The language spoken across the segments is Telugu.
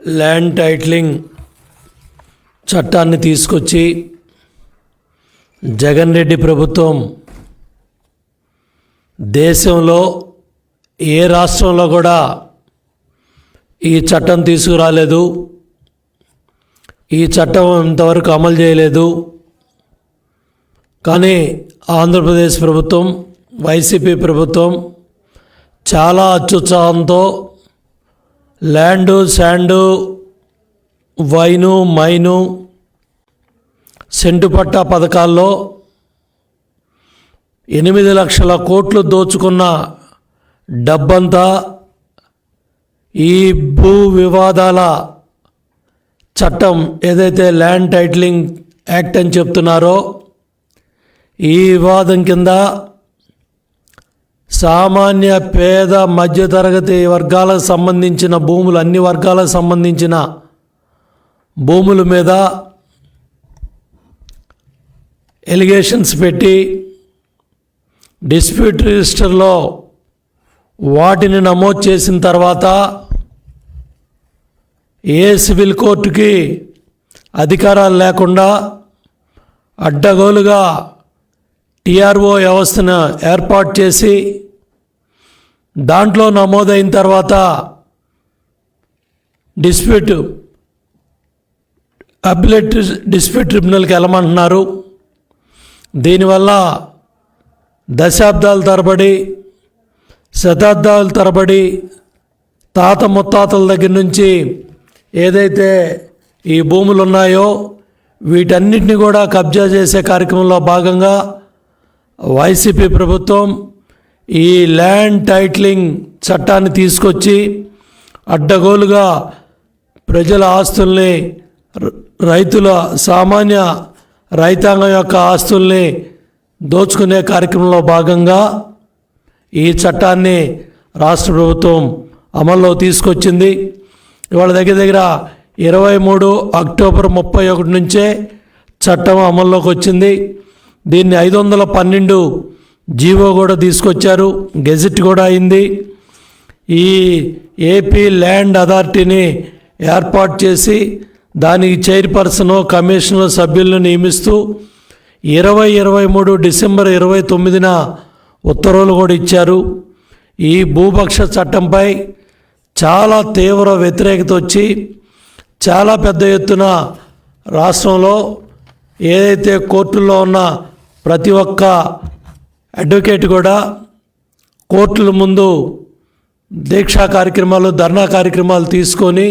ల్యాండ్ టైటిలింగ్ చట్టాన్ని తీసుకొచ్చి జగన్ రెడ్డి ప్రభుత్వం దేశంలో ఏ రాష్ట్రంలో కూడా ఈ చట్టం తీసుకురాలేదు ఈ చట్టం ఇంతవరకు అమలు చేయలేదు. కానీ ఆంధ్రప్రదేశ్ ప్రభుత్వం వైసీపీ ప్రభుత్వం చాలా అత్యుత్సాహంతో land sand wine mine cent పట్టా పథకాల్లో ఎనిమిది లక్షల కోట్లు దోచుకున్న డబ్బంతా ఈ భూ వివాదాల చట్టం ఏదైతే ల్యాండ్ టైటిలింగ్ యాక్ట్ అని చెప్తున్నారో ఈ వివాదం కింద సామాన్య పేద మధ్యతరగతి వర్గాలకు సంబంధించిన భూములు అన్ని వర్గాలకు సంబంధించిన భూముల మీద ఎలిగేషన్స్ పెట్టి డిస్ప్యూట్ రిజిస్టర్లో వాటిని నమోదు చేసిన తర్వాత ఏ సివిల్ కోర్టుకి అధికారాలు లేకుండా అడ్డగోలుగా టీఆర్ఓ వ్యవస్థను ఏర్పాటు చేసి దాంట్లో నమోదైన తర్వాత డిస్ప్యూట్ అబిలెట్ డిస్ప్యూట్ ట్రిబ్యునల్కి వెళ్ళమంటున్నారు. దీనివల్ల దశాబ్దాల తరబడి శతాబ్దాల తరబడి తాత ముత్తాతల దగ్గర నుంచి ఏదైతే ఈ భూములు ఉన్నాయో వీటన్నిటిని కూడా కబ్జా చేసే కార్యక్రమంలో భాగంగా వైసీపీ ప్రభుత్వం ఈ ల్యాండ్ టైటిలింగ్ చట్టాన్ని తీసుకొచ్చి అడ్డగోలుగా ప్రజల ఆస్తుల్ని రైతుల సామాన్య రైతాంగం యొక్క ఆస్తుల్ని దోచుకునే కార్యక్రమంలో భాగంగా ఈ చట్టాన్ని రాష్ట్ర ప్రభుత్వం అమల్లో తీసుకొచ్చింది. ఇవాళ దగ్గర దగ్గర ఇరవై మూడు అక్టోబర్ ముప్పై ఒకటి నుంచే చట్టం అమల్లోకి వచ్చింది. దీన్ని ఐదు వందల పన్నెండు జీవో కూడా తీసుకొచ్చారు గెజిట్ కూడా అయింది. ఈ ఏపీ ల్యాండ్ అథారిటీని ఏర్పాటు చేసి దానికి చైర్పర్సన్ కమిషనర్ సభ్యులను నియమిస్తూ ఇరవై ఇరవై మూడు డిసెంబర్ ఇరవై తొమ్మిదిన ఉత్తర్వులు కూడా ఇచ్చారు. ఈ భూపక్ష చట్టంపై చాలా తీవ్ర వ్యతిరేకత వచ్చి చాలా పెద్ద ఎత్తున రాష్ట్రంలో ఏదైతే కోర్టుల్లో ఉన్న ప్రతి ఒక్క అడ్వకేట్ కూడా కోర్టుల ముందు దీక్షా కార్యక్రమాలు ధర్నా కార్యక్రమాలు తీసుకొని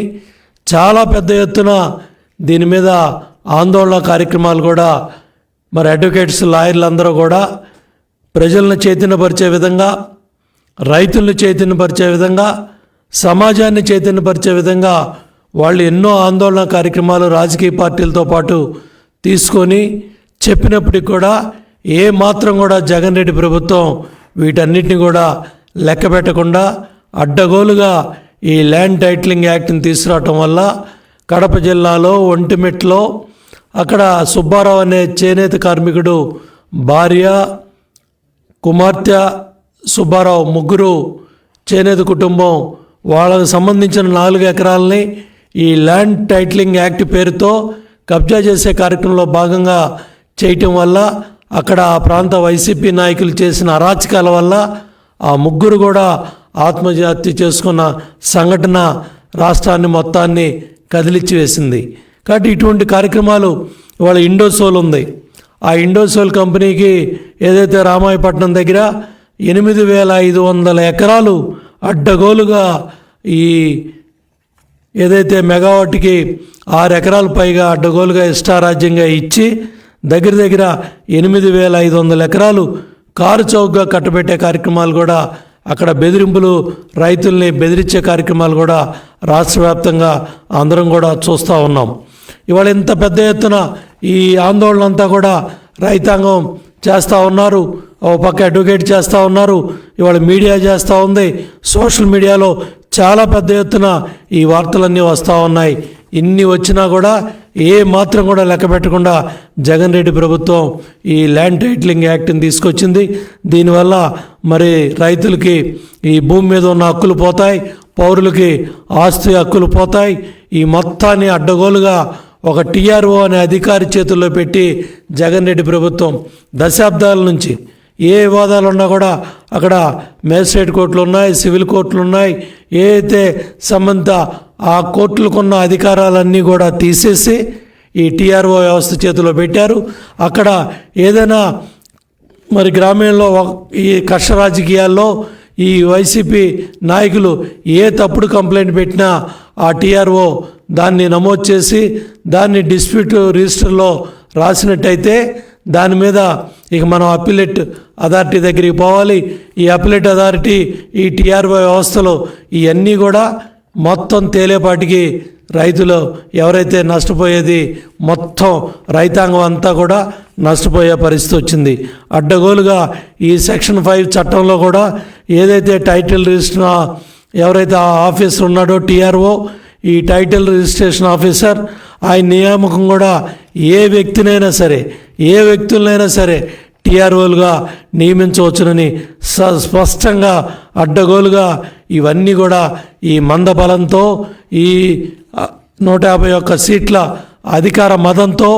చాలా పెద్ద ఎత్తున దీని మీద ఆందోళన కార్యక్రమాలు కూడా మరి అడ్వకేట్స్ లాయర్లు అందరూ కూడా ప్రజలను చైతన్యపరిచే విధంగా రైతులను చైతన్యపరిచే విధంగా సమాజాన్ని చైతన్యపరిచే విధంగా వాళ్ళు ఎన్నో ఆందోళన కార్యక్రమాలు రాజకీయ పార్టీలతో పాటు తీసుకొని చెప్పినప్పటికి కూడా ఏ మాత్రం కూడా జగన్ రెడ్డి ప్రభుత్వం వీటన్నిటిని కూడా లెక్క పెట్టకుండా అడ్డగోలుగా ఈ ల్యాండ్ టైటిలింగ్ యాక్ట్ని తీసుకురావటం వల్ల కడప జిల్లాలో ఒంటిమిట్లో అక్కడ సుబ్బారావు అనే చేనేత కార్మికుడు భార్య కుమార్తె సుబ్బారావు ముగ్గురు చేనేత కుటుంబం వాళ్ళకు సంబంధించిన నాలుగు ఎకరాలని ఈ ల్యాండ్ టైటిలింగ్ యాక్ట్ పేరుతో కబ్జా చేసే కార్యక్రమంలో భాగంగా చేయటం వల్ల అక్కడ ఆ ప్రాంత వైసీపీ నాయకులు చేసిన అరాచకాల వల్ల ఆ ముగ్గురు కూడా ఆత్మహత్య చేసుకున్న సంఘటన రాష్ట్రాన్ని మొత్తాన్ని కదిలిచ్చి వేసింది కాబట్టి ఇటువంటి కార్యక్రమాలు ఇవాళ ఇండోసోల్ ఉంది. ఆ ఇండోసోల్ కంపెనీకి ఏదైతే రామాయపట్నం దగ్గర ఎనిమిది వేల ఐదు వందల ఎకరాలు అడ్డగోలుగా ఈ ఏదైతే మెగావాట్కి ఆరు ఎకరాలు పైగా అడ్డగోలుగా ఇష్టారాజ్యంగా ఇచ్చి దగ్గర దగ్గర ఎనిమిది వేల ఐదు వందల ఎకరాలు కారు చౌకగా కట్టబెట్టే కార్యక్రమాలు కూడా అక్కడ బెదిరింపులు రైతుల్ని బెదిరించే కార్యక్రమాలు కూడా రాష్ట్ర వ్యాప్తంగా అందరం కూడా చూస్తూ ఉన్నాం. ఇవాళ ఇంత పెద్ద ఎత్తున ఈ ఆందోళన అంతా కూడా రైతాంగం చేస్తూ ఉన్నారు. ఓ పక్క అడ్వకేట్ చేస్తూ ఉన్నారు. ఇవాళ మీడియా చేస్తూ ఉంది. సోషల్ మీడియాలో చాలా పెద్ద ఎత్తున ఈ వార్తలన్నీ వస్తూ ఉన్నాయి. ఇన్ని వచ్చినా కూడా ఏ మాత్రం కూడా లెక్క పెట్టకుండా జగన్ రెడ్డి ప్రభుత్వం ఈ ల్యాండ్ టైటిలింగ్ యాక్ట్ని తీసుకొచ్చింది. దీనివల్ల మరి రైతులకి ఈ భూమి మీద ఉన్న హక్కులు పోతాయి పౌరులకి ఆస్తి హక్కులు పోతాయి. ఈ మొత్తాన్ని అడ్డగోలుగా ఒక టీఆర్ఓ అనే అధికారి చేతుల్లో పెట్టి జగన్ రెడ్డి ప్రభుత్వం దశాబ్దాల నుంచి ఏ వివాదాలు ఉన్నా కూడా అక్కడ మేజిస్ట్రేట్ కోర్టులు ఉన్నాయి సివిల్ కోర్టులు ఉన్నాయి. ఏ అయితే సంబంధిత ఆ కోర్టులకున్న అధికారాలన్నీ కూడా తీసేసి ఈ టీఆర్ఓ వ్యవస్థ చేతిలో పెట్టారు. అక్కడ ఏదైనా మరి గ్రామీణంలో ఈ కష్ట రాజకీయాల్లో ఈ వైసీపీ నాయకులు ఏ తప్పుడు కంప్లైంట్ పెట్టినా ఆ టీఆర్ఓ దాన్ని నమోదు చేసి దాన్ని డిస్ప్యూట్ రిజిస్టర్లో రాసినట్టయితే దాని మీద ఇక మనం అప్పిలెట్ అథారిటీ దగ్గరికి పోవాలి. ఈ అప్పిలెట్ అథారిటీ ఈ టీఆర్ఓ వ్యవస్థలో ఇవన్నీ కూడా మొత్తం తేలేపాటికి రైతులు ఎవరైతే నష్టపోయేది మొత్తం రైతాంగం అంతా కూడా నష్టపోయే పరిస్థితి వచ్చింది. అడ్డగోలుగా ఈ సెక్షన్ ఫైవ్ చట్టంలో కూడా ఏదైతే టైటిల్ రిజిస్టర్ ఎవరైతే ఆ ఆఫీసర్ ఉన్నాడో టీఆర్ఓ ఈ టైటిల్ రిజిస్ట్రేషన్ ఆఫీసర్ ఆయన నియామకం కూడా ఏ వ్యక్తినైనా సరే ఏ వ్యక్తులనైనా సరే టీఆర్ఓలుగా నియమించవచ్చునని స స్పష్టంగా అడ్డగోలుగా ఇవన్నీ కూడా ఈ మందబలంతో ఈ నూట యాభై ఒక్క సీట్ల అధికార మదంతో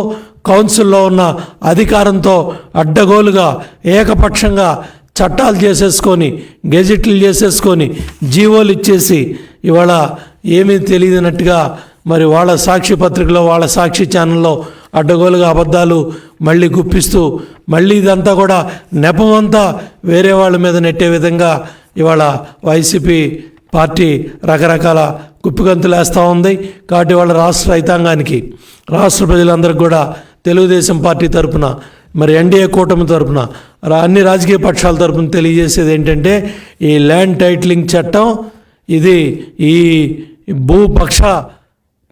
కౌన్సిల్లో ఉన్న అధికారంతో అడ్డగోలుగా ఏకపక్షంగా చట్టాలు చేసేసుకొని గెజిట్లు చేసేసుకొని జీవోలు ఇచ్చేసి ఇవాళ ఏమీ తెలియనట్టుగా మరి వాళ్ళ సాక్షి పత్రికలో వాళ్ళ సాక్షి ఛానల్లో అడ్డగోలుగా అబద్ధాలు మళ్ళీ గుప్పిస్తూ మళ్ళీ ఇదంతా కూడా నెపమంతా వేరే వాళ్ళ మీద నెట్టే విధంగా ఇవాళ వైసీపీ పార్టీ రకరకాల కుప్పిగంతులు వేస్తూ ఉంది. కాబట్టి వాళ్ళ రాష్ట్ర రైతాంగానికి రాష్ట్ర ప్రజలందరికీ కూడా తెలుగుదేశం పార్టీ తరపున మరి ఎన్డీఏ కూటమి తరపున అన్ని రాజకీయ పక్షాల తరపున తెలియజేసేది ఏంటంటే ఈ ల్యాండ్ టైటిలింగ్ చట్టం ఇది ఈ భూపక్ష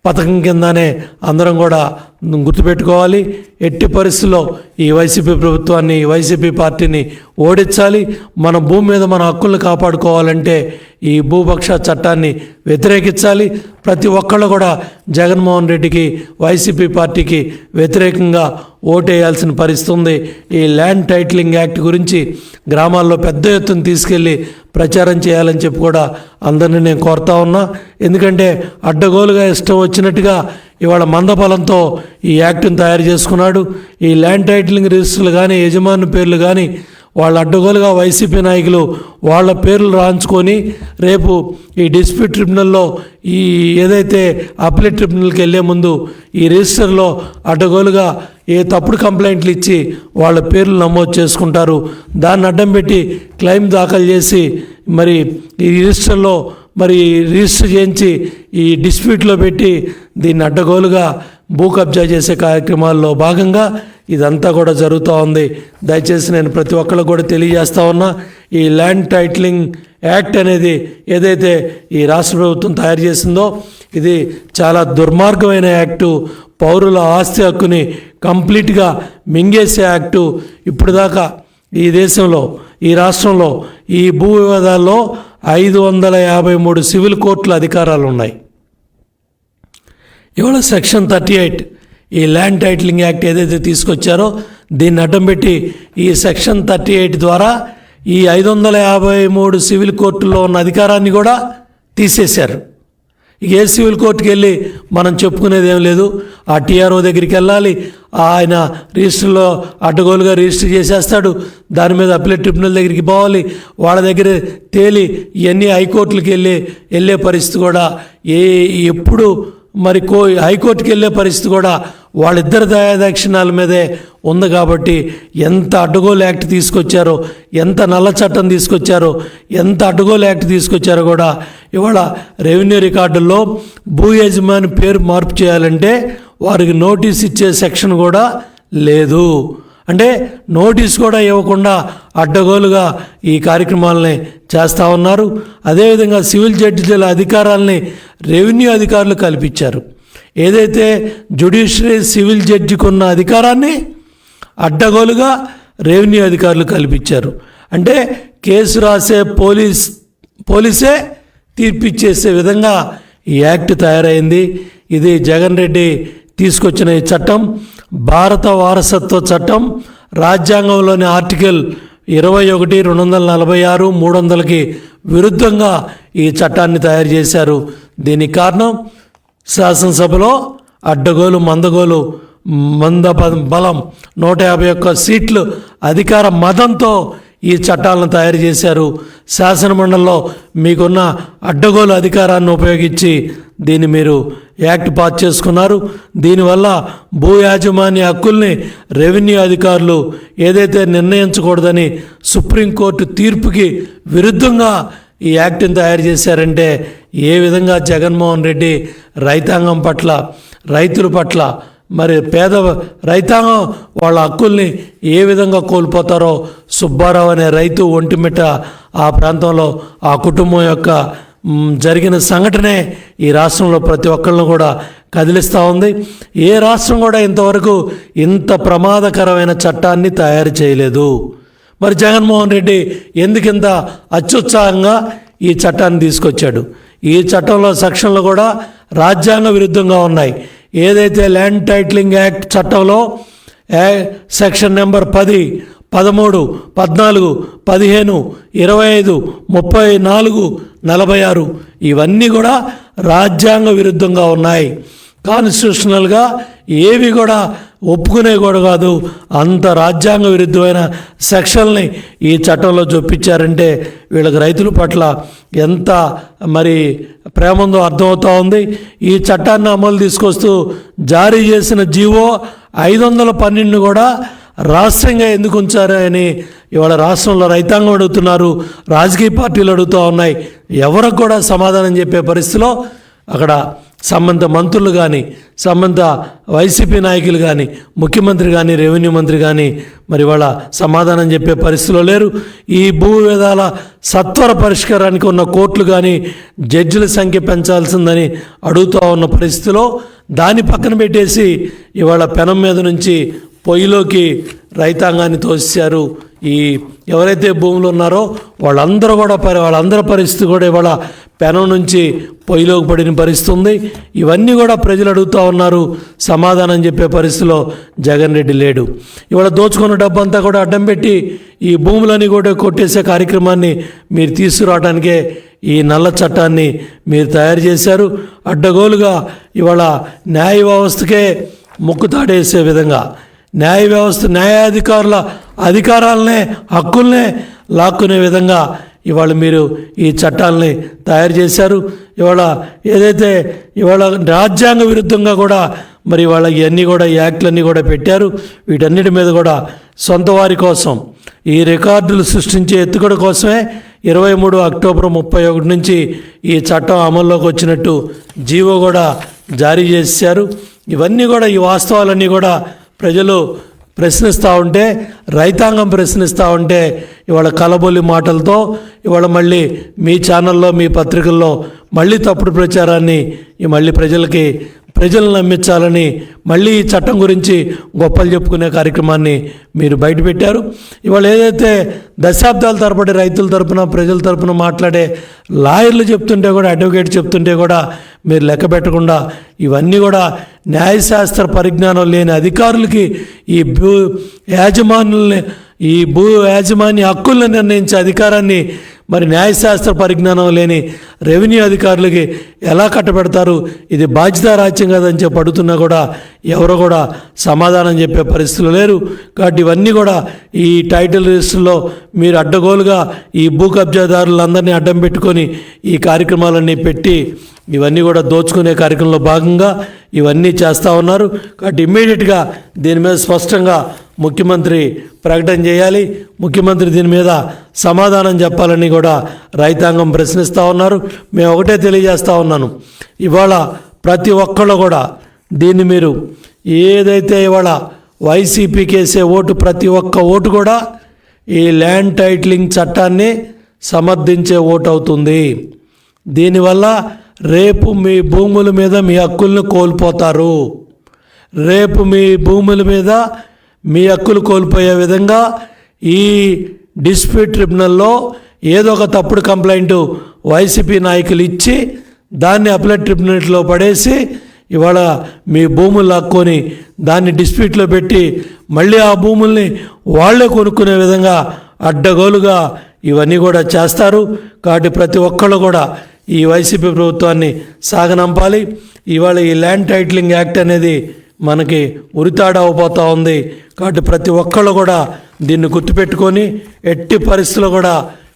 పథకం కిందనే అందరం కూడా గుర్తుపెట్టుకోవాలి. ఎట్టి పరిస్థితుల్లో ఈ వైసీపీ ప్రభుత్వాన్ని ఈ వైసీపీ పార్టీని ఓడించాలి. మన భూమి మీద మన హక్కులను కాపాడుకోవాలంటే ఈ భూపక్ష చట్టాన్ని వ్యతిరేకించాలి. ప్రతి ఒక్కళ్ళు కూడా జగన్మోహన్ రెడ్డికి వైసీపీ పార్టీకి వ్యతిరేకంగా ఓటేయాల్సిన పరిస్థితి ఉంది. ఈ ల్యాండ్ టైటిలింగ్ యాక్ట్ గురించి గ్రామాల్లో పెద్ద ఎత్తున తీసుకెళ్ళి ప్రచారం చేయాలని చెప్పి కూడా అందరినీ నేను కోరుతా ఉన్నా. ఎందుకంటే అడ్డగోలుగా ఇష్టం వచ్చినట్టుగా ఇవాళ మందబలంతో ఈ యాక్ట్ని తయారు చేసుకున్నాడు. ఈ ల్యాండ్ టైటిలింగ్ రిజిస్టర్లు కానీ యజమాని పేర్లు కానీ వాళ్ళ అడ్డగోలుగా వైసీపీ నాయకులు వాళ్ళ పేర్లు రాయించుకొని రేపు ఈ డిస్ప్యూట్ ట్రిబ్యునల్లో ఈ ఏదైతే అప్లెట్ ట్రిబ్యునల్కి వెళ్ళే ముందు ఈ రిజిస్టర్లో అడ్డగోలుగా ఏ తప్పుడు కంప్లైంట్లు ఇచ్చి వాళ్ళ పేర్లు నమోదు చేసుకుంటారు. దాన్ని అడ్డం పెట్టి క్లెయిమ్ దాఖలు చేసి మరి ఈ రిజిస్టర్లో మరి రిజిస్టర్ చేయించి ఈ డిస్ప్యూట్లో పెట్టి దీన్ని అడ్డగోలుగా భూ కబ్జా చేసే కార్యక్రమాల్లో భాగంగా ఇదంతా కూడా జరుగుతూ ఉంది. దయచేసి నేను ప్రతి ఒక్కరికి కూడా తెలియజేస్తా ఉన్నా ఈ ల్యాండ్ టైటిలింగ్ యాక్ట్ అనేది ఏదైతే ఈ రాష్ట్ర ప్రభుత్వం తయారు చేసిందో ఇది చాలా దుర్మార్గమైన యాక్టు. పౌరుల ఆస్తి హక్కుని కంప్లీట్గా మింగేసే యాక్టు. ఇప్పుడు దాకా ఈ దేశంలో ఈ రాష్ట్రంలో ఈ భూ వివాదాల్లో ఐదు వందల యాభై మూడు సివిల్ కోర్టుల అధికారాలు ఉన్నాయి ఇవాళ సెక్షన్ థర్టీ ఎయిట్ ఈ ల్యాండ్ టైటిలింగ్ యాక్ట్ ఏదైతే తీసుకొచ్చారో దీన్ని అడ్డం పెట్టి ఈ సెక్షన్ థర్టీ ఎయిట్ ద్వారా ఈ ఐదు వందల యాభై మూడు సివిల్ కోర్టుల్లో ఉన్న అధికారాన్ని కూడా తీసేశారు. ఇక ఏ సివిల్ కోర్టుకి వెళ్ళి మనం చెప్పుకునేది ఏం లేదు. ఆ టీఆర్ఓ దగ్గరికి వెళ్ళాలి. ఆయన రిజిస్టర్లో అడ్డగోలుగా రిజిస్టర్ చేసేస్తాడు. దాని మీద అప్లెట్ ట్రిబ్యునల్ దగ్గరికి పోవాలి. వాళ్ళ దగ్గర తేలి ఇవన్నీ హైకోర్టులకు వెళ్ళి వెళ్ళే పరిస్థితి కూడా ఏ ఎప్పుడు మరి కో హైకోర్టుకి వెళ్ళే పరిస్థితి కూడా వాళ్ళిద్దరి దయాదాక్షిణాల మీదే ఉంది కాబట్టి ఎంత అడ్డగోలు యాక్ట్ తీసుకొచ్చారో ఎంత నల్ల చట్టం తీసుకొచ్చారో ఎంత అడ్డగోలు యాక్ట్ తీసుకొచ్చారో కూడా ఇవాళ రెవెన్యూ రికార్డుల్లో భూ యజమాని పేరు మార్పు చేయాలంటే వారికి నోటీస్ ఇచ్చే సెక్షన్ కూడా లేదు. అంటే నోటీస్ కూడా ఇవ్వకుండా అడ్డగోలుగా ఈ కార్యక్రమాలని చేస్తూ ఉన్నారు. అదేవిధంగా సివిల్ జడ్జిల అధికారాలని రెవెన్యూ అధికారులు కల్పించారు. ఏదైతే జుడిషియరీ సివిల్ జడ్జికి ఉన్న అధికారాన్ని అడ్డగోలుగా రెవెన్యూ అధికారులు కల్పించారు. అంటే కేసు రాసే పోలీస్ పోలీసే తీర్పిచ్చేసే విధంగా ఈ యాక్ట్ తయారైంది. ఇది జగన్ రెడ్డి తీసుకొచ్చిన ఈ చట్టం భారత వారసత్వ చట్టం రాజ్యాంగంలోని ఆర్టికల్ ఇరవై ఒకటి రెండు వందల నలభై ఆరు మూడు వందలకి విరుద్ధంగా ఈ చట్టాన్ని తయారు చేశారు. దీనికి కారణం శాసనసభలో అడ్డగోలు మందగోలు మంద బలం నూట యాభై ఒక్క సీట్లు అధికార మదంతో ఈ చట్టాలను తయారు చేశారు. శాసనమండలిలో మీకున్న అడ్డగోలు అధికారాన్ని ఉపయోగించి దీన్ని మీరు యాక్ట్ పాస్ చేసుకున్నారు. దీనివల్ల భూ యాజమాన్య హక్కుల్ని రెవెన్యూ అధికారులు ఏదైతే నిర్ణయించకూడదని సుప్రీంకోర్టు తీర్పుకి విరుద్ధంగా ఈ యాక్ట్ని తయారు చేశారంటే ఏ విధంగా జగన్మోహన్ రెడ్డి రైతాంగం పట్ల రైతుల పట్ల మరి పేద రైతాంగం వాళ్ళ హక్కుల్ని ఏ విధంగా కోల్పోతారో సుబ్బారావు అనే రైతు ఒంటిమిట ఆ ప్రాంతంలో ఆ కుటుంబం యొక్క జరిగిన సంఘటనే ఈ రాష్ట్రంలో ప్రతి ఒక్కళ్ళను కూడా కదిలిస్తూ ఉంది. ఏ రాష్ట్రం కూడా ఇంతవరకు ఇంత ప్రమాదకరమైన చట్టాన్ని తయారు చేయలేదు. మరి జగన్మోహన్ రెడ్డి ఎందుకింత అత్యుత్సాహంగా ఈ చట్టాన్ని తీసుకొచ్చాడు? ఈ చట్టంలో సెక్షన్లు కూడా రాజ్యాంగ విరుద్ధంగా ఉన్నాయి. ఏదైతే ల్యాండ్ టైటిలింగ్ యాక్ట్ చట్టంలో సెక్షన్ నెంబర్ పది పదమూడు పద్నాలుగు పదిహేను ఇరవై ఐదు ముప్పై నాలుగు నలభై ఆరు ఇవన్నీ కూడా రాజ్యాంగ విరుద్ధంగా ఉన్నాయి. కాన్స్టిట్యూషనల్గా ఏవి కూడా ఒప్పుకునే కూడా కాదు. అంత రాజ్యాంగ విరుద్ధమైన సెక్షన్ని ఈ చట్టంలో చొప్పించారంటే వీళ్ళకి రైతుల పట్ల ఎంత మరి ప్రేమ ఉందో అర్థమవుతూ ఉంది. ఈ చట్టాన్ని అమలు తీసుకొస్తూ జారీ చేసిన జీవో ఐదు వందల పన్నెండు కూడా రాష్ట్రంగా ఎందుకు ఉంచారు అని ఇవాళ రాష్ట్రంలో రైతాంగం అడుగుతున్నారు రాజకీయ పార్టీలు అడుగుతూ ఉన్నాయి. ఎవరికి కూడా సమాధానం చెప్పే పరిస్థితిలో అక్కడ సంబంధ మంత్రులు కానీ సంబంధ వైసీపీ నాయకులు కానీ ముఖ్యమంత్రి కానీ రెవెన్యూ మంత్రి కానీ మరి వాళ్ళ సమాధానం చెప్పే పరిస్థితిలో లేరు. ఈ భూ వివాదాల సత్వర పరిష్కారానికి ఉన్న కోర్టులు కానీ జడ్జిల సంఖ్య పెంచాల్సిందని అడుగుతూ ఉన్న పరిస్థితిలో దాన్ని పక్కన పెట్టేసి ఇవాళ పెనం మీద నుంచి పొయ్యిలోకి రైతాంగాన్ని తోసారు ఈ ఎవరైతే భూములు ఉన్నారో వాళ్ళందరూ కూడా పరి వాళ్ళందరి పరిస్థితి కూడా ఇవాళ పెనం నుంచి పొయ్యిలోకి పడిన పరిస్థితి ఉంది ఇవన్నీ కూడా ప్రజలు అడుగుతూ ఉన్నారు. సమాధానం చెప్పే పరిస్థితిలో జగన్ రెడ్డి లేడు. ఇవాళ దోచుకున్న డబ్బంతా కూడా అడ్డం పెట్టి ఈ భూములని కూడా కొట్టేసే కార్యక్రమాన్ని మీరు తీసుకురావడానికే ఈ నల్ల చట్టాన్ని మీరు తయారు చేశారు. అడ్డగోలుగా ఇవాళ న్యాయ వ్యవస్థకే ముక్కుతాడేసే విధంగా న్యాయ వ్యవస్థ న్యాయాధికారుల అధికారాలనే హక్కుల్నే లాక్కునే విధంగా ఇవాళ మీరు ఈ చట్టాలని తయారు చేశారు. ఇవాళ ఏదైతే ఇవాళ రాజ్యాంగ విరుద్ధంగా కూడా మరి ఇవాళ ఇవన్నీ కూడా యాక్ట్లన్నీ కూడా పెట్టారు. వీటన్నిటి మీద కూడా సొంత వారి కోసం ఈ రికార్డులు సృష్టించే ఎత్తుగడ కోసమే ఇరవై మూడు అక్టోబర్ ముప్పై ఒకటి నుంచి ఈ చట్టం అమల్లోకి వచ్చినట్టు జీవో కూడా జారీ చేశారు. ఇవన్నీ కూడా ఈ వాస్తవాలన్నీ కూడా ప్రజలు ప్రశ్నిస్తూ ఉంటే రైతాంగం ప్రశ్నిస్తూ ఉంటే ఇవాళ కలబొల్లి మాటలతో ఇవాళ మళ్ళీ మీ ఛానల్లో మీ పత్రికల్లో మళ్ళీ తప్పుడు ప్రచారాన్ని మళ్ళీ ప్రజలకి ప్రజలను నమ్మించాలని మళ్ళీ ఈ చట్టం గురించి గొప్పలు చెప్పుకునే కార్యక్రమాన్ని మీరు బయటపెట్టారు. ఇవాళ ఏదైతే దశాబ్దాల తరబడి రైతుల తరపున ప్రజల తరపున మాట్లాడే లాయర్లు చెప్తుంటే కూడా అడ్వకేట్ చెప్తుంటే కూడా మీరు లెక్క పెట్టకుండా ఇవన్నీ కూడా న్యాయశాస్త్ర పరిజ్ఞానం లేని అధికారులకి ఈ భూ యాజమానుల్ని ఈ భూ యాజమాన్య హక్కులను నిర్ణయించే అధికారాన్ని మరి న్యాయశాస్త్ర పరిజ్ఞానం లేని రెవెన్యూ అధికారులకి ఎలా కట్టబెడతారు? ఇది బాధ్యత రాజ్యం కదని చెప్పి అడుగుతున్నా కూడా ఎవరు కూడా సమాధానం చెప్పే పరిస్థితులు లేరు. కాబట్టి ఇవన్నీ కూడా ఈ టైటిల్ రిజిస్టర్లో మీరు అడ్డగోలుగా ఈ భూ కబ్జాదారులందరినీ అడ్డం పెట్టుకొని ఈ కార్యక్రమాలన్నీ పెట్టి ఇవన్నీ కూడా దోచుకునే కార్యక్రమంలో భాగంగా ఇవన్నీ చేస్తూ ఉన్నారు. కాబట్టి ఇమ్మీడియట్గా దీని మీద స్పష్టంగా ముఖ్యమంత్రి ప్రకటన చేయాలి. ముఖ్యమంత్రి దీని మీద సమాధానం చెప్పాలని కూడా రైతాంగం ప్రశ్నిస్తూ ఉన్నారు. మేము ఒకటే తెలియజేస్తూ ఉన్నాను. ఇవాళ ప్రతి ఒక్కళ్ళు కూడా దీన్ని మీరు ఏదైతే ఇవాళ వైసీపీకి వేసే ఓటు ప్రతి ఒక్క ఓటు కూడా ఈ ల్యాండ్ టైటిలింగ్ చట్టాన్ని సమర్థించే ఓటు అవుతుంది. దీనివల్ల రేపు మీ భూముల మీద మీ హక్కులను కోల్పోతారు. రేపు మీ భూముల మీద మీ హక్కులు కోల్పోయే విధంగా ఈ డిస్ప్యూట్ ట్రిబ్యునల్లో ఏదో ఒక తప్పుడు కంప్లైంట్ వైసీపీ నాయకులు ఇచ్చి దాన్ని అప్లెట్ ట్రిబ్యునల్లో పడేసి ఇవాళ మీ భూములు లాక్కొని దాన్ని డిస్ప్యూట్లో పెట్టి మళ్ళీ ఆ భూముల్ని వాళ్ళే కొనుక్కునే విధంగా అడ్డగోలుగా ఇవన్నీ కూడా చేస్తారు. కాబట్టి ప్రతి ఒక్కళ్ళు కూడా ఈ వైసీపీ ప్రభుత్వాన్ని సాగనంపాలి. ఇవాళ ఈ ల్యాండ్ టైటిలింగ్ యాక్ట్ అనేది మనకి ఉరితాడవబోతూ ఉంది. కాబట్టి ప్రతి ఒక్కళ్ళు కూడా దీన్ని గుర్తుపెట్టుకొని ఎట్టి పరిస్థితుల్లో కూడా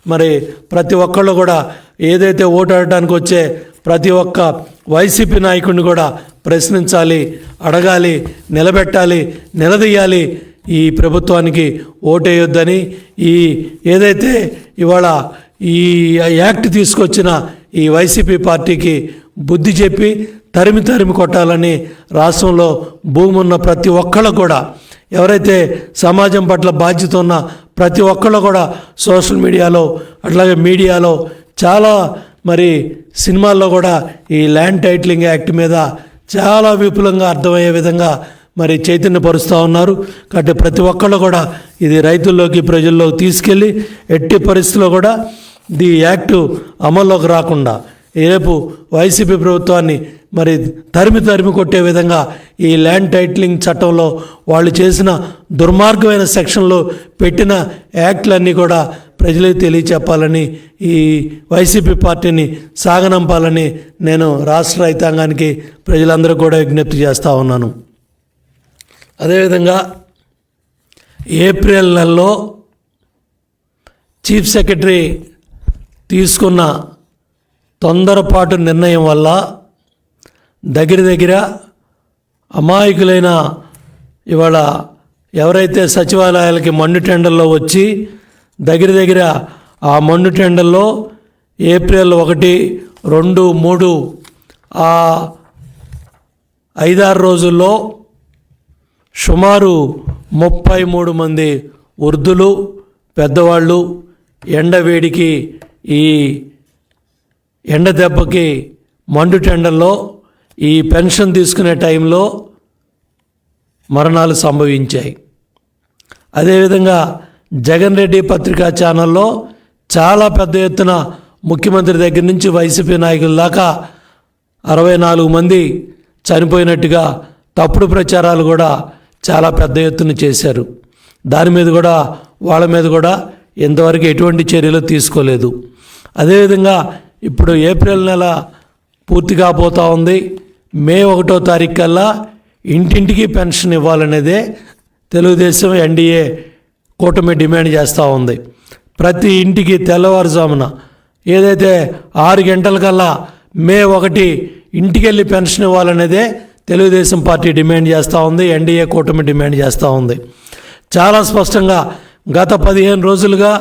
మరి ప్రతి ఒక్కళ్ళు కూడా ఏదైతే ఓటాడడానికి వచ్చే ప్రతి ఒక్క వైసీపీ నాయకుడిని కూడా ప్రశ్నించాలి అడగాలి నిలబెట్టాలి నిలదీయాలి. ఈ ప్రభుత్వానికి ఓటేయొద్దని ఈ ఏదైతే ఇవాళ ఈ యాక్ట్ తీసుకొచ్చిన ఈ వైసీపీ పార్టీకి బుద్ధి చెప్పి తరిమి తరిమి కొట్టాలని రాష్ట్రంలో భూమి ఉన్న ప్రతి ఒక్కళ్ళు కూడా ఎవరైతే సమాజం పట్ల బాధ్యత ఉన్న ప్రతి ఒక్కళ్ళు కూడా సోషల్ మీడియాలో అట్లాగే మీడియాలో చాలా మరి సినిమాల్లో కూడా ఈ ల్యాండ్ టైటిలింగ్ యాక్ట్ మీద చాలా విపులంగా అర్థమయ్యే విధంగా మరి చైతన్యపరుస్తూ ఉన్నారు. కాబట్టి ప్రతి ఒక్కళ్ళు కూడా ఇది రైతుల్లోకి ప్రజల్లోకి తీసుకెళ్ళి ఎట్టి పరిస్థితుల్లో కూడా ది యాక్టు అమల్లోకి రాకుండా రేపు వైసీపీ ప్రభుత్వాన్ని మరి తరిమి తరిమి కొట్టే విధంగా ఈ ల్యాండ్ టైటిలింగ్ చట్టంలో వాళ్ళు చేసిన దుర్మార్గమైన సెక్షన్లో పెట్టిన యాక్ట్లన్నీ కూడా ప్రజలకు తెలియచెప్పాలని ఈ వైసీపీ పార్టీని సాగనంపాలని నేను రాష్ట్ర రైతాంగానికి ప్రజలందరూ కూడా విజ్ఞప్తి చేస్తూ ఉన్నాను. అదేవిధంగా ఏప్రిల్ నెలలో చీఫ్ సెక్రటరీ తీసుకున్న తొందరపాటు నిర్ణయం వల్ల దగ్గర దగ్గర అమాయకులైన ఇవాళ ఎవరైతే సచివాలయాలకి మండు టెండర్లో వచ్చి దగ్గర దగ్గర ఆ మండు టెండర్లో ఏప్రిల్ ఒకటి రెండు మూడు ఆ ఐదారు రోజుల్లో సుమారు ముప్పై మూడు మంది వృద్ధులు పెద్దవాళ్ళు ఎండ వేడికి ఈ ఎండ దెబ్బకి మండుటెండల్లో ఈ పెన్షన్ తీసుకునే టైంలో మరణాలు సంభవించాయి. అదేవిధంగా జగన్ రెడ్డి పత్రికా ఛానల్లో చాలా పెద్ద ఎత్తున ముఖ్యమంత్రి దగ్గర నుంచి వైసీపీ నాయకుల దాకా అరవై నాలుగు మంది చనిపోయినట్టుగా తప్పుడు ప్రచారాలు కూడా చాలా పెద్ద ఎత్తున చేశారు. దాని మీద కూడా వాళ్ళ మీద కూడా ఇంతవరకు ఎటువంటి చర్యలు తీసుకోలేదు. అదేవిధంగా ఇప్పుడు ఏప్రిల్ నెల పూర్తి కాబోతూ ఉంది. మే ఒకటో తారీఖు కల్లా ఇంటింటికి పెన్షన్ ఇవ్వాలనేదే తెలుగుదేశం ఎన్డీఏ కూటమి డిమాండ్ చేస్తూ ఉంది. ప్రతి ఇంటికి తెల్లవారుజామున ఏదైతే ఆరు గంటలకల్లా మే ఒకటి ఇంటికి వెళ్ళి పెన్షన్ ఇవ్వాలనేదే తెలుగుదేశం పార్టీ డిమాండ్ చేస్తూ ఉంది. ఎన్డీఏ కూటమి డిమాండ్ చేస్తూ ఉంది. చాలా స్పష్టంగా గత పదిహేను రోజులుగా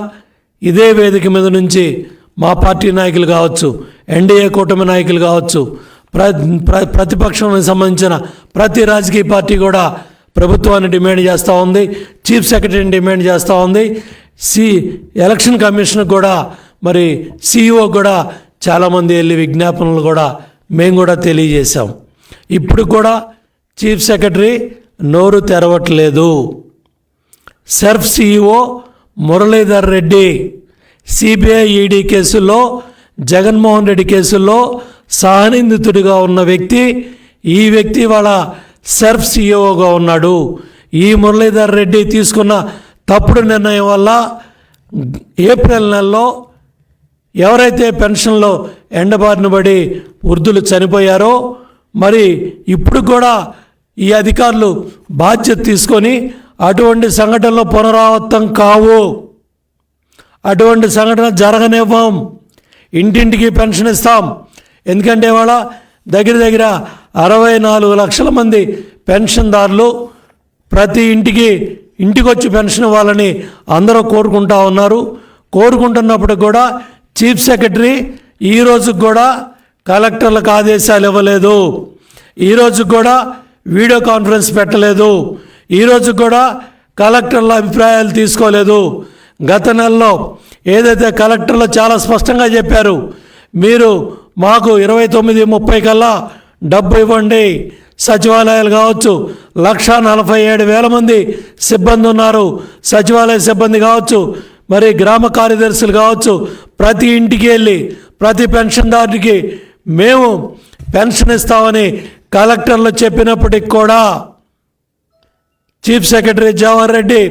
ఇదే వేదిక మీద నుంచి మా పార్టీ నాయకులు కావచ్చు ఎన్డీఏ కూటమి నాయకులు కావచ్చు ప్ర ప్రతిపక్షానికి సంబంధించిన ప్రతి రాజకీయ పార్టీ కూడా ప్రభుత్వాన్ని డిమాండ్ చేస్తూ ఉంది చీఫ్ సెక్రటరీని డిమాండ్ చేస్తూ ఉంది. సి ఎలక్షన్ కమిషన్ కూడా మరి సిఇఓ కూడా చాలామంది వెళ్ళి విజ్ఞాపనలు కూడా మేము కూడా తెలియజేశాం. ఇప్పుడు కూడా చీఫ్ సెక్రటరీ నోరు తెరవట్లేదు. SERP CEO Muralidhar Reddy CBI ED కేసుల్లో జగన్మోహన్ రెడ్డి కేసుల్లో సహనిందితుడిగా ఉన్న వ్యక్తి ఈ వ్యక్తి వాళ్ళ సెర్ఫ్ సిఇఓగా ఉన్నాడు. ఈ మురళీధర్ రెడ్డి తీసుకున్న తప్పుడు నిర్ణయం వల్ల ఏప్రిల్ నెలలో ఎవరైతే పెన్షన్లో ఎండబారిన పడి వృద్ధులు చనిపోయారో మరి ఇప్పుడు కూడా ఈ అధికారులు బాధ్యత తీసుకొని అటువంటి సంఘటనలు పునరావృతం కావు. అటువంటి సంఘటన జరగనివ్వం. ఇంటింటికి పెన్షన్ ఇస్తాం. ఎందుకంటే వాళ్ళ దగ్గర దగ్గర అరవై నాలుగు లక్షల మంది పెన్షన్దారులు ప్రతి ఇంటికి ఇంటికి వచ్చి పెన్షన్ ఇవ్వాలని అందరూ కోరుకుంటా ఉన్నారు. కోరుకుంటున్నప్పుడు కూడా చీఫ్ సెక్రటరీ ఈ కూడా కలెక్టర్లకు ఆదేశాలు ఇవ్వలేదు. ఈ కూడా వీడియో కాన్ఫరెన్స్ పెట్టలేదు. ఈ కూడా కలెక్టర్ల అభిప్రాయాలు తీసుకోలేదు. గత నెలలో ఏదైతే కలెక్టర్లు చాలా స్పష్టంగా చెప్పారు మీరు మాకు ఇరవై తొమ్మిది ముప్పై కల్లా డబ్బు ఇవ్వండి. సచివాలయాలు కావచ్చు లక్ష నలభై ఏడు వేల మంది సిబ్బంది ఉన్నారు. సచివాలయ సిబ్బంది కావచ్చు మరి గ్రామ కార్యదర్శులు కావచ్చు ప్రతి ఇంటికి వెళ్ళి ప్రతి పెన్షన్దారుడికి మేము పెన్షన్ ఇస్తామని కలెక్టర్లు చెప్పినప్పటికి కూడా చీఫ్ సెక్రటరీ జవహర్ రెడ్డి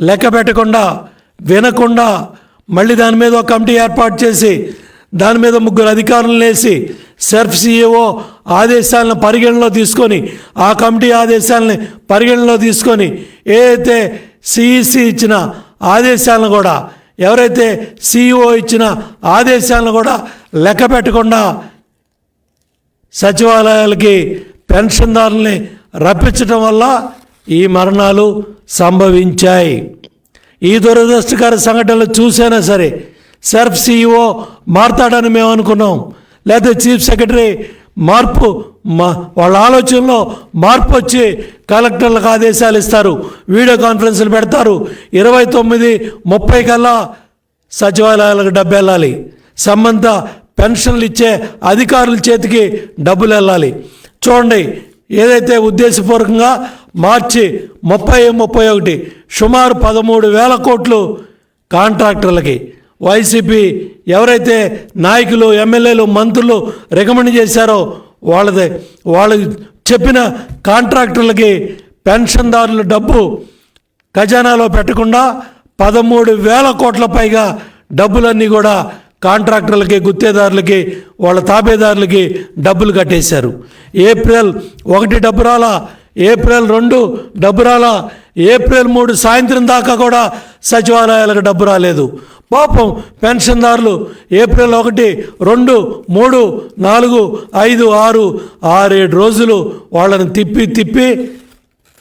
లెక్క పెట్టకుండా వినకుండా మళ్ళీ దాని మీద ఒక కమిటీ ఏర్పాటు చేసి దాని మీద ముగ్గురు అధికారులను వేసి సెర్ఫ్ సిఇఓ ఆదేశాలను పరిగణలో తీసుకొని ఆ కమిటీ ఆదేశాలని పరిగణలో తీసుకొని ఏదైతే సిఈసి ఇచ్చిన ఆదేశాలను కూడా ఎవరైతే సిఇఓ ఇచ్చిన ఆదేశాలను కూడా లెక్క పెట్టకుండా సచివాలయాలకి పెన్షన్దారుల్ని రప్పించడం వల్ల ఈ మరణాలు సంభవించాయి. ఈ దురదృష్టకర సంఘటనలు చూసైనా సరే సెర్ఫ్ సీఈఓ మారతాడని మేము అనుకున్నాం. లేదా చీఫ్ సెక్రటరీ మార్పు మా వాళ్ళ ఆలోచనలో మార్పు వచ్చి కలెక్టర్లకు ఆదేశాలు ఇస్తారు వీడియో కాన్ఫరెన్స్లు పెడతారు. ఇరవై తొమ్మిది ముప్పై కల్లా సచివాలయాలకు డబ్బు వెళ్ళాలి సంబంధ పెన్షన్లు ఇచ్చే అధికారుల చేతికి డబ్బులు వెళ్ళాలి చూడండి ఏదైతే ఉద్దేశపూర్వకంగా మార్చి ముప్పై ముప్పై ఒకటి సుమారు పదమూడు వేల కోట్లు కాంట్రాక్టర్లకి. వైసీపీ ఎవరైతే నాయకులు ఎమ్మెల్యేలు మంత్రులు రికమెండ్ చేశారో వాళ్ళది. వాళ్ళు చెప్పిన కాంట్రాక్టర్లకి పెన్షన్దారుల డబ్బు ఖజానాలో పెట్టకుండా పదమూడు వేల కోట్ల పైగా డబ్బులన్నీ కూడా కాంట్రాక్టర్లకి గుత్తేదారులకి వాళ్ళ తాబేదారులకి డబ్బులు కట్టేశారు. ఏప్రిల్ ఒకటి డబ్బు రాలా ఏప్రిల్ రెండు డబ్బు రాలా. ఏప్రిల్ మూడు సాయంత్రం దాకా కూడా సచివాలయాలకు డబ్బు రాలేదు. పాపం పెన్షన్దారులు ఏప్రిల్ ఒకటి రెండు మూడు నాలుగు ఐదు ఆరు ఆరేడు రోజులు వాళ్ళని తిప్పి తిప్పి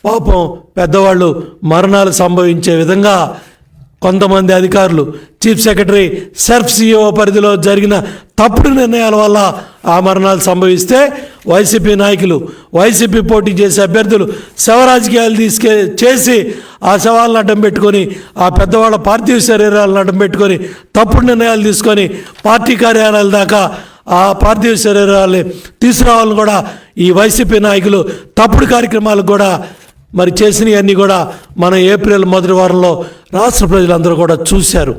పాపం పెద్దవాళ్ళు మరణాలు సంభవించే విధంగా కొంతమంది అధికారులు చీఫ్ సెక్రటరీ సెర్ఫ్ సిఇఓ పరిధిలో జరిగిన తప్పుడు నిర్ణయాల వల్ల ఆ మరణాలు సంభవిస్తే వైసీపీ నాయకులు వైసీపీ పోటీ చేసే అభ్యర్థులు శవ రాజకీయాలు తీసుకే చేసి ఆ శవాలను అడ్డం పెట్టుకొని ఆ పెద్దవాళ్ళ పార్థివ శరీరాలను అడ్డం పెట్టుకొని తప్పుడు నిర్ణయాలు తీసుకొని పార్టీ కార్యాలయాల దాకా ఆ పార్థివ శరీరాలని తీసుకురావాలని కూడా ఈ వైసీపీ నాయకులు తప్పుడు కార్యక్రమాలకు కూడా మరి చేసినవన్నీ కూడా మన ఏప్రిల్ మొదటి వారంలో రాష్ట్ర ప్రజలందరూ కూడా చూశారు.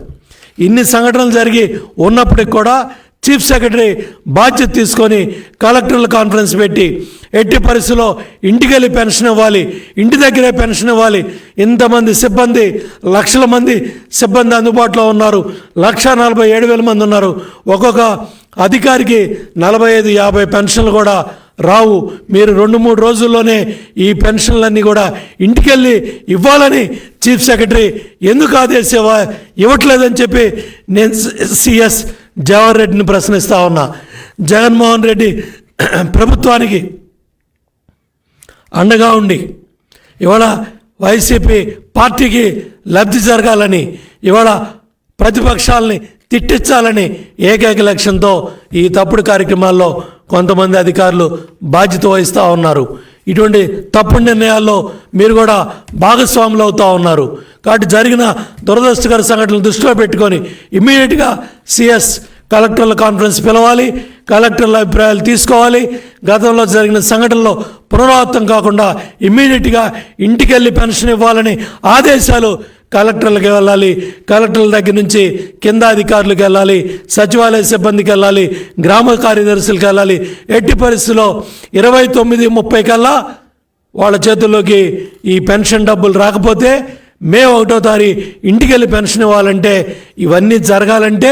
ఇన్ని సంఘటనలు జరిగి ఉన్నప్పటికి కూడా చీఫ్ సెక్రటరీ బాధ్యత తీసుకొని కలెక్టర్ల కాన్ఫరెన్స్ పెట్టి ఎట్టి పరిస్థితుల్లో ఇంటికి వెళ్ళి పెన్షన్ ఇవ్వాలి ఇంటి దగ్గరే పెన్షన్ ఇవ్వాలి. ఇంతమంది సిబ్బంది లక్షల మంది సిబ్బంది అందుబాటులో ఉన్నారు. లక్ష నలభై ఏడు వేల మంది ఉన్నారు. ఒక్కొక్క అధికారికి నలభై ఐదు యాభై పెన్షన్లు కూడా రావు మీరు రెండు మూడు రోజుల్లోనే ఈ పెన్షన్లన్నీ కూడా ఇంటికెళ్ళి ఇవ్వాలని చీఫ్ సెక్రటరీ ఎందుకు ఆదేశివా ఇవ్వట్లేదని చెప్పి నేను సిఎస్ జవహర్ రెడ్డిని ప్రశ్నిస్తా ఉన్నా. జగన్మోహన్ రెడ్డి ప్రభుత్వానికి అండగా ఉండి ఇవాళ వైసీపీ పార్టీకి లబ్ధి జరగాలని ఇవాళ ప్రతిపక్షాలని తిట్టించాలని ఏకైక లక్ష్యంతో ఈ తప్పుడు కార్యక్రమాల్లో కొంతమంది అధికారులు బాధ్యత వహిస్తూ ఉన్నారు. ఇటువంటి తప్పుడు నిర్ణయాల్లో మీరు కూడా భాగస్వాములు అవుతూ ఉన్నారు. కాబట్టి జరిగిన దురదృష్టకర సంఘటనలు దృష్టిలో పెట్టుకొని ఇమ్మీడియట్గా సిఎస్ కలెక్టర్ల కాన్ఫరెన్స్ పిలవాలి కలెక్టర్ల అభిప్రాయాలు తీసుకోవాలి. గతంలో జరిగిన సంఘటనలో పునరావృతం కాకుండా ఇమ్మీడియట్గా ఇంటికి వెళ్ళి పెన్షన్ ఇవ్వాలని ఆదేశాలు కలెక్టర్లకు వెళ్ళాలి కలెక్టర్ల దగ్గర నుంచి కింద అధికారులకు వెళ్ళాలి సచివాలయ సిబ్బందికి వెళ్ళాలి గ్రామ కార్యదర్శులకు వెళ్ళాలి. ఎట్టి పరిస్థితుల్లో ఇరవై తొమ్మిది ముప్పై కల్లా వాళ్ళ చేతుల్లోకి ఈ పెన్షన్ డబ్బులు రాకపోతే మే ఒకటో తారీఖు ఇంటికి వెళ్ళి పెన్షన్ ఇవ్వాలంటే ఇవన్నీ జరగాలంటే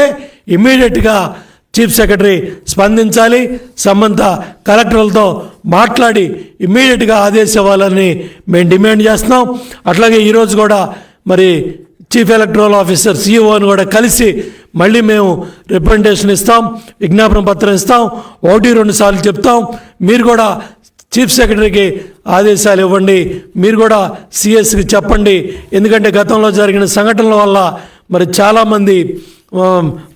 ఇమీడియట్గా చీఫ్ సెక్రటరీ స్పందించాలి. సంబంధ కలెక్టర్లతో మాట్లాడి ఇమ్మీడియట్గా ఆదేశం ఇవ్వాలని మేము డిమాండ్ చేస్తున్నాం. అట్లాగే ఈరోజు కూడా మరి చీఫ్ ఎలక్టరల్ ఆఫీసర్ సీఈఓని కూడా కలిసి మళ్ళీ మేము రిప్రజెంటేషన్ ఇస్తాం విజ్ఞాపన పత్రం ఇస్తాం ఒకటి రెండు సార్లు చెప్తాం. మీరు కూడా చీఫ్ సెక్రటరీకి ఆదేశాలు ఇవ్వండి. మీరు కూడా సిఎస్కి చెప్పండి. ఎందుకంటే గతంలో జరిగిన సంఘటనల వల్ల మరి చాలామంది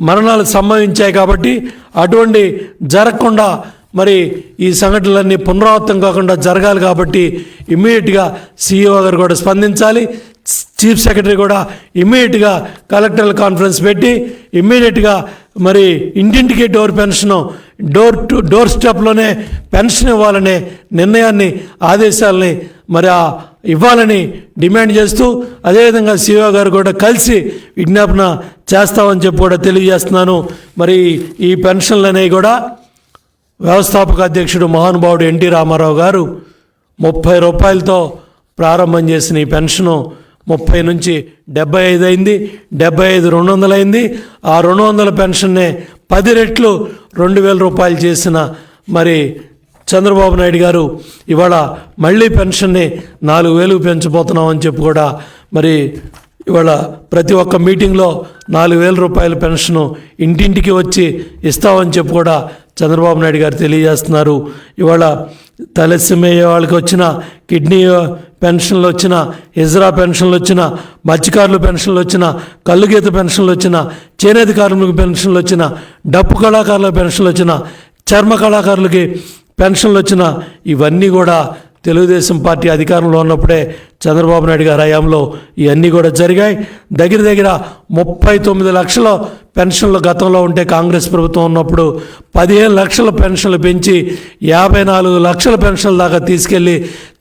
మరణాలు సంభవించాయి కాబట్టి అటువంటి జరగకుండా మరి ఈ సంఘటనలన్నీ పునరావృతం కాకుండా జరగాలి కాబట్టి ఇమ్మీడియట్గా సీఈఓ గారు కూడా స్పందించాలి. చీఫ్ సెక్రటరీ కూడా ఇమ్మీడియట్గా కలెక్టర్ల కాన్ఫరెన్స్ పెట్టి ఇమ్మీడియట్గా మరి ఇంటింటికి door pension door to door స్టెప్లోనే pension ఇవ్వాలనే నిర్ణయాన్ని ఆదేశాలని మరి ఆ ఇవ్వాలని డిమాండ్ చేస్తూ అదేవిధంగా సిఓ గారు కూడా కలిసి విజ్ఞాపన చేస్తామని చెప్పి కూడా తెలియజేస్తున్నాను. మరి ఈ పెన్షన్లు అనేవి కూడా వ్యవస్థాపక అధ్యక్షుడు మహానుభావుడు ఎన్టీ రామారావు గారు ముప్పై రూపాయలతో ప్రారంభం చేసిన ఈ పెన్షను ముప్పై నుంచి డెబ్బై ఐదు అయింది డెబ్బై ఐదు రెండు వందలు అయింది. ఆ రెండు వందల పెన్షన్నే పది రెట్లు రెండు వేల రూపాయలు చేసిన మరి చంద్రబాబు నాయుడు గారు ఇవాళ మళ్ళీ పెన్షన్ని నాలుగు వేలకు పెంచబోతున్నామని చెప్పి కూడా మరి ఇవాళ ప్రతి ఒక్క మీటింగ్లో నాలుగు వేల రూపాయల పెన్షను ఇంటింటికి వచ్చి ఇస్తామని చెప్పి కూడా చంద్రబాబు నాయుడు గారు తెలియజేస్తున్నారు. ఇవాళ తలసిమయ్యే వాళ్ళకి వచ్చిన కిడ్నీ పెన్షన్లు వచ్చిన ఇజ్రా పెన్షన్లు వచ్చిన మత్స్యకారులు పెన్షన్లు వచ్చిన కళ్ళుగీత పెన్షన్లు వచ్చిన చేనేత కార్మికుల పెన్షన్లు వచ్చిన డప్పు కళాకారుల పెన్షన్లు వచ్చిన చర్మ కళాకారులకి పెన్షన్లు వచ్చిన ఇవన్నీ కూడా తెలుగుదేశం పార్టీ అధికారంలో ఉన్నప్పుడే చంద్రబాబు నాయుడు గారి హయాంలో ఇవన్నీ కూడా జరిగాయి. దగ్గర దగ్గర ముప్పై తొమ్మిది లక్షల పెన్షన్లు గతంలో ఉంటే కాంగ్రెస్ ప్రభుత్వం ఉన్నప్పుడు పదిహేను లక్షల పెన్షన్లు పెంచి యాభై నాలుగు లక్షల పెన్షన్ల దాకా తీసుకెళ్ళి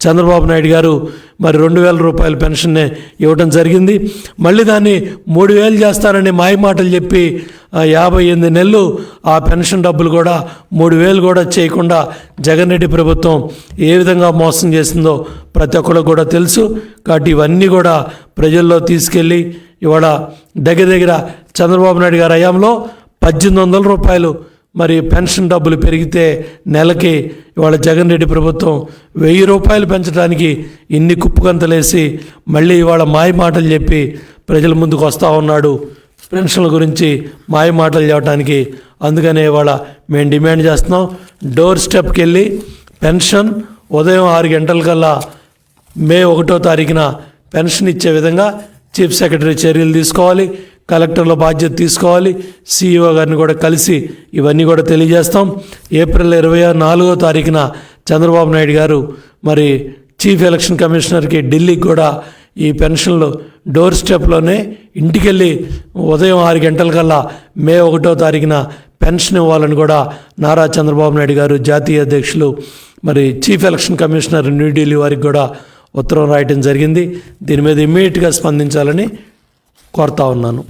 చంద్రబాబు నాయుడు గారు మరి రెండు వేల రూపాయల పెన్షన్నే ఇవ్వడం జరిగింది. మళ్ళీ దాన్ని మూడు వేలు చేస్తారని మాయమాటలు చెప్పి యాభై ఎనిమిది నెలలు ఆ పెన్షన్ డబ్బులు కూడా మూడు వేలు కూడా చేయకుండా జగన్ రెడ్డి ప్రభుత్వం ఏ విధంగా మోసం చేసిందో ప్రతి ఒక్కరికి కూడా తెలుసు. కాబట్టి ఇవన్నీ కూడా ప్రజల్లో తీసుకెళ్ళి ఇవాళ దగ్గర దగ్గర చంద్రబాబు నాయుడు గారి హయాంలో పద్దెనిమిది వందల రూపాయలు మరి పెన్షన్ డబ్బులు పెరిగితే నెలకి ఇవాళ జగన్ రెడ్డి ప్రభుత్వం వెయ్యి రూపాయలు పెంచడానికి ఇన్ని కుప్పకంతలేసి మళ్ళీ ఇవాళ మాయ మాటలు చెప్పి ప్రజల ముందుకు వస్తూ ఉన్నాడు. పెన్షన్ల గురించి మాయ మాటలు చెప్పడానికి అందుకనే ఇవాళ మేము డిమాండ్ చేస్తున్నాం. డోర్ స్టెప్కి వెళ్ళి పెన్షన్ ఉదయం ఆరు గంటలకల్లా మే ఒకటో తారీఖున పెన్షన్ ఇచ్చే విధంగా చీఫ్ సెక్రటరీ చర్యలు తీసుకోవాలి కలెక్టర్ల బాధ్యత తీసుకోవాలి సీఈఓ గారిని కూడా కలిసి ఇవన్నీ కూడా తెలియజేస్తాం. ఏప్రిల్ ఇరవై నాలుగో తారీఖున చంద్రబాబు నాయుడు గారు మరి చీఫ్ ఎలక్షన్ కమిషనర్కి ఢిల్లీకి కూడా ఈ పెన్షన్లు డోర్ స్టెప్లోనే ఇంటికెళ్ళి ఉదయం ఆరు గంటలకల్లా మే ఒకటో తారీఖున పెన్షన్ ఇవ్వాలని కూడా నారా చంద్రబాబు నాయుడు గారు జాతీయ అధ్యక్షులు మరి చీఫ్ ఎలక్షన్ కమిషనర్ న్యూఢిల్లీ వారికి కూడా ఉత్తరం రాయటం జరిగింది. దీని మీద ఇమ్మీడియట్గా స్పందించాలని కోరుతా ఉన్నాను.